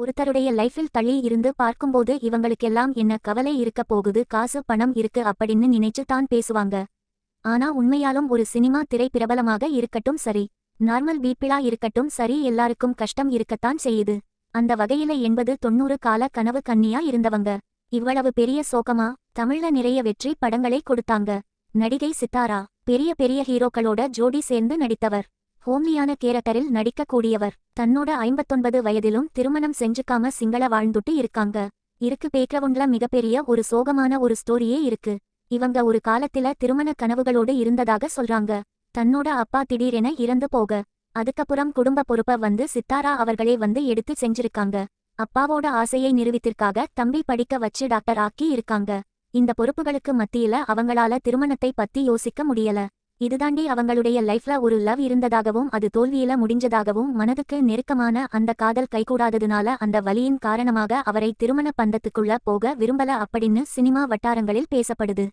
ஒருத்தருடைய லைஃபில் தள்ளி இருந்து பார்க்கும்போது இவங்களுக்கெல்லாம் என்ன கவலை இருக்க போகுது காசு பணம் இருக்கு அப்படின்னு நினைச்சு தான் பேசுவாங்க. ஆனா உண்மையாலும் ஒரு சினிமா திரை பிரபலமாக இருக்கட்டும் சரி நார்மல் வீப்பிளா இருக்கட்டும் சரி எல்லாருக்கும் கஷ்டம் இருக்கத்தான் செய்யுது. அந்த வகையில எண்பது தொண்ணூறு கால கனவு கன்னியா இருந்தவங்க. இவ்வளவு பெரிய சோகமா தமிழ்ல நிறைய வெற்றி படங்களை கொடுத்தாங்க. நடிகை சித்தாரா பெரிய பெரிய ஹீரோக்களோட ஜோடி சேர்ந்து நடித்தவர். ஹோம்லியான கேரக்டரில் நடிக்கக்கூடியவர். தன்னோட ஐம்பத்தொன்பது வயதிலும் திருமணம் செஞ்சுக்காம சிங்கள வாழ்ந்துட்டு இருக்காங்க. இருக்கு பேக்ரவுண்ட்ல மிகப்பெரிய ஒரு சோகமான ஒரு ஸ்டோரியே இருக்கு. இவங்க ஒரு காலத்தில திருமண கனவுகளோடு இருந்ததாக சொல்றாங்க. தன்னோட அப்பா திடீரென இறந்து போக. அதுக்கப்புறம் குடும்ப பொறுப்ப வந்து சித்தாரா அவர்களே வந்து எடுத்து செஞ்சிருக்காங்க. அப்பாவோட ஆசையை நிறுவித்திற்காக தம்பி படிக்க வச்சு டாக்டர் ஆக்கி இருக்காங்க. இந்த பொறுப்புகளுக்கு மத்தியில அவங்களால திருமணத்தை பத்தி யோசிக்க முடியல. இதுதாண்டி அவங்களுடைய லைஃப்ல ஒரு லவ் இருந்ததாகவும் அது தோல்வியில முடிஞ்சதாகவும் மனதுக்கு நெருக்கமான அந்த காதல் கைகூடாததுனால அந்த வலியின் காரணமாக அவரை திருமண பந்தத்துக்குள்ள போக விரும்பல அப்படின்னு சினிமா வட்டாரங்களில் பேசப்படுது.